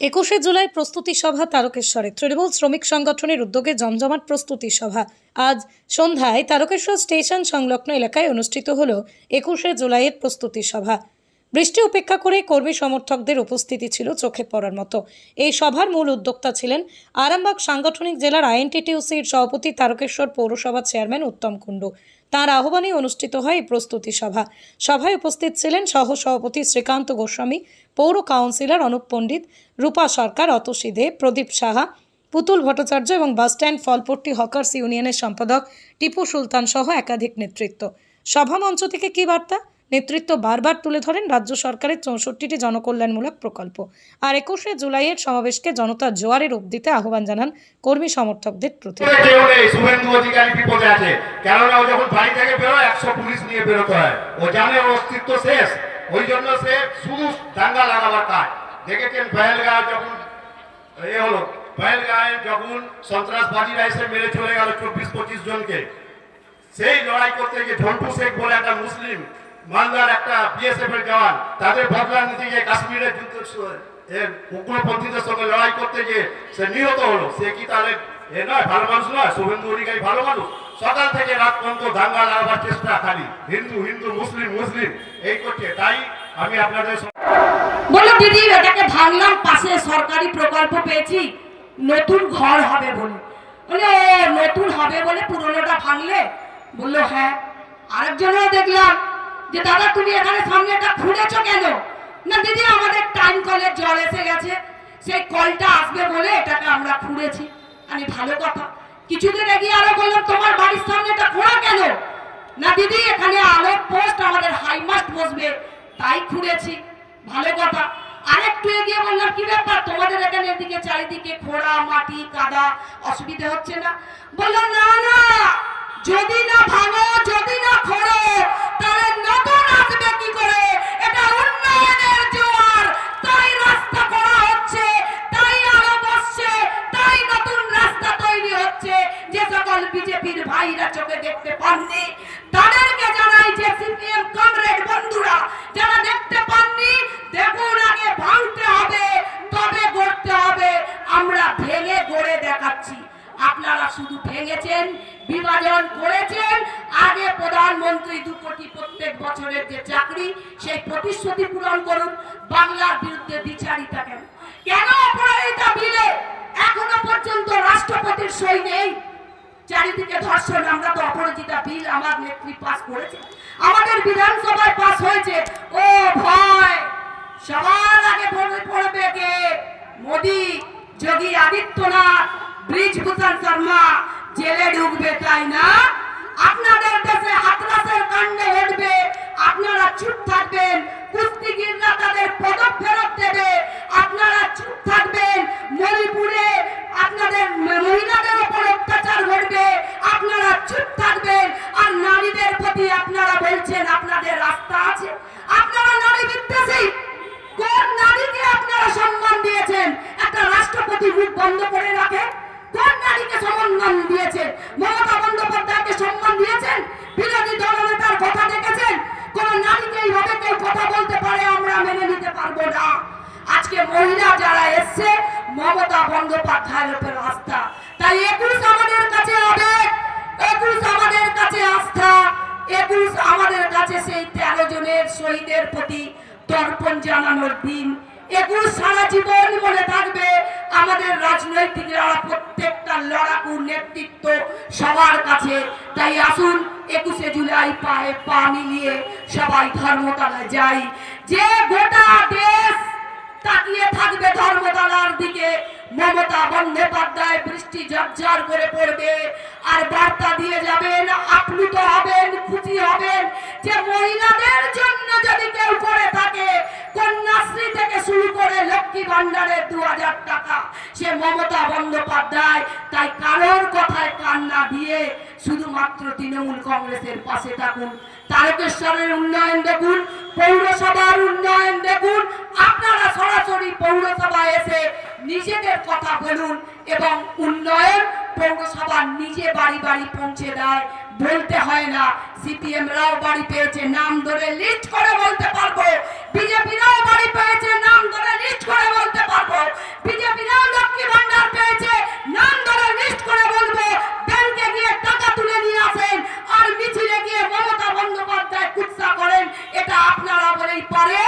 একুশে জুলাই প্রস্তুতি সভা তারকেশ্বরে। তৃণমূল শ্রমিক সংগঠনের উদ্যোগে জমজমাট প্রস্তুতি সভা। আজ সন্ধ্যায় তারকেশ্বর স্টেশন সংলগ্ন এলাকায় অনুষ্ঠিত হল একুশে জুলাইয়ের প্রস্তুতি সভা। বৃষ্টি উপেক্ষা করে কর্মী সমর্থকদের উপস্থিতি ছিল চোখে পড়ার মতো। এই সভার মূল উদ্যোক্তা ছিলেন আরামবাগ সাংগঠনিক জেলার আইএনটিটিউসির সভাপতি তারকেশ্বর পৌরসভা চেয়ারম্যান উত্তম কুণ্ডু। তার আহ্বানে অনুষ্ঠিত হয় প্রস্তুতি সভা। সভায় উপস্থিত ছিলেন সহ সভাপতি শ্রীকান্ত গোস্বামী, পৌর কাউন্সিলর অনুপ পণ্ডিত, রূপা সরকার, অতসী দে, প্রদীপ সাহা, পুতুল ভট্টাচার্য এবং বাসস্ট্যান্ড ফলপট্টি হকার্স ইউনিয়নের সম্পাদক টিপু সুলতান সহ একাধিক নেতৃত্ব। সভা মঞ্চ থেকে কী বার্তা? নেতৃত্ব বারবার তুলে ধরেন রাজ্য সরকারের চৌষট্টিটি জনকল্যাণমূলক প্রকল্প। আর একুশে জুলাইয়ের সমাবেশকে জনতার জোয়ারে রূপ দিতে আহ্বান জানান কর্মী সমর্থকদের প্রতি। সেই লড়াই করতে গিয়ে ঝন্টু শেখ বলে একটা মুসলিম মালদার একটা বিএসএফ এর জওয়ান, তাদের বদলা নিতে গিয়ে কাশ্মীরের যুদ্ধ এর উগ্রপন্থীদের সঙ্গে লড়াই করতে গিয়ে সে নিহত হলো। সে কি তাহলে এ নয়, ভালো মানুষ নয়? শুভেন্দু অধিকারী ভালো মানুষ? সকাল থেকে রাত পর্যন্ত দাঙ্গা লাগাবার চেষ্টা খালি। হিন্দু হিন্দু, মুসলিম মুসলিম, এই করছে। তাই আমি আপনাদের বলল দিদি, এটাকে ভাঙলাম, পাশে সরকারি প্রকল্প পেয়েছি, নতুন ঘর হবে বলে। বলে, ও, নতুন হবে বলে পুরনোটা ভাঙলে? বলল হ্যাঁ। আরেকজনও দেখলাম যে দাদা, তুমি এখানে সামনে এটা খুঁড়েছো কেন? না, দিদি, আমাদের টাইম কলের জল এসে গেছে। সেই কলটা আসবে বলে এটাকে আমরা খুঁড়েছি আমি ভালো কথা। কিছুদিন এগিয়ে আরও বললাম, তোমার বাড়ির সামনে এটা খোঁড়া কেন? না, দিদি, এখানে আলো পোস্ট আমাদের হাইমাস্ট বসবে। তাই খুঁড়েছি ভালো কথা। আরেকটু এগিয়ে বললাম, কি ব্যাপার? তোমাদের এখানে এদিকে চারিদিকে খোড়া মাটি, কাদা, অসুবিধে হচ্ছে না? বলল না না। যদি না ভাঙো, যদি না খোড়ো তাহলে নতুন আসবে কি করে? ভেঙেছেন বিভাজন করেছেন, আগে প্রধানমন্ত্রী দু কোটি প্রত্যেক বছরের যে চাকরি, সেই প্রতিশ্রুতি পূরণ করুন, বাংলার বিরুদ্ধে দ্বিচারিতা কেন? কেন অপরাধিতা বিলে এখনও পর্যন্ত রাষ্ট্রপতির সই নেই? চারিদিকে ধর্ষণ, আমরা তো অপরাজিতা বিল আমার নেত্রী পাস করেছে। আমাদের বিধানসভায় পাস হয়েছে। ও ভয়! সবার আগে পড়বে কে? মোদি, যোগী আদিত্যনাথ, ব্রিজভূষণ শর্মা। জেলে ঢুকবে তাই না? আপনাদের দেশে হাতরাসের কাণ্ডে ঘটবে আপনারা চুপ থাকবেন বন্দ্যোপাধ্যায়ের উপর আস্থা। তাই একুশ আমাদের কাছে আবেগ একুশ আমাদের কাছে আস্থা, একুশ আমাদের কাছে সেই তেরো জনের শহীদের প্রতি তর্পণ জানানোর দিন। একুশ সারা জীবন মনে থাকবে আমাদের রাজনৈতিকরা প্রত্যেকটা লড়াকু নেতৃত্ব সবার কাছে। তাই আসুন একুশে জুলাই পায়ে পা মিলিয়ে সবাই ধর্মতলায় যাই। যে গোটা দেশ তাকিয়ে থাকবে ধর্মতলার দিকে মমতা বন্দ্যোপাধ্যায় বৃষ্টি ঝরঝর করে পড়বে, আর বার্তা দিয়ে যাবেন, আপ্লুত হবেন, খুশি হবেন যে মহিলাদের জন্য যদি কেউ করে থাকে, কন্যাশ্রী থেকে শুরু করে লক্ষ্মী ভান্ডারের দু হাজার টাকা। সে মমতা বন্দ্যোপাধ্যায়, তাই কারোর কথায় কান না দিয়ে শুধুমাত্র তৃণমূল কংগ্রেসের পাশে থাকুন। তারকেশ্বরের উন্নয়ন দেখুন, পৌরসভার উন্নয়ন দেখুন। আপনারা সরাসরি পৌরসভায় এসে নিজেদের কথা বলুন এবং উন্নয়ন পৌরসভা নিজে বাড়ি বাড়ি পৌঁছে দেয়। বলতে হয় না, সিপিএম রাও বাড়ি পেয়েছে, নাম ধরে লিস্ট করে বলতে পারব। বিজেপিরাও বাড়ি পেয়েছে, নাম ধরে লিস্ট করে বলতে পারব। বিজেপিরাও লক্ষ্মী ভান্ডার পেয়েছে, নাম ধরে লিস্ট করে বলব। ব্যাংকে গিয়ে টাকা তুলে নিয়ে আসেন আর মিছিলে গিয়ে মমতা বন্দ্যোপাধ্যায় কুৎসা করেন, এটা আপনারা বলেই পারেন।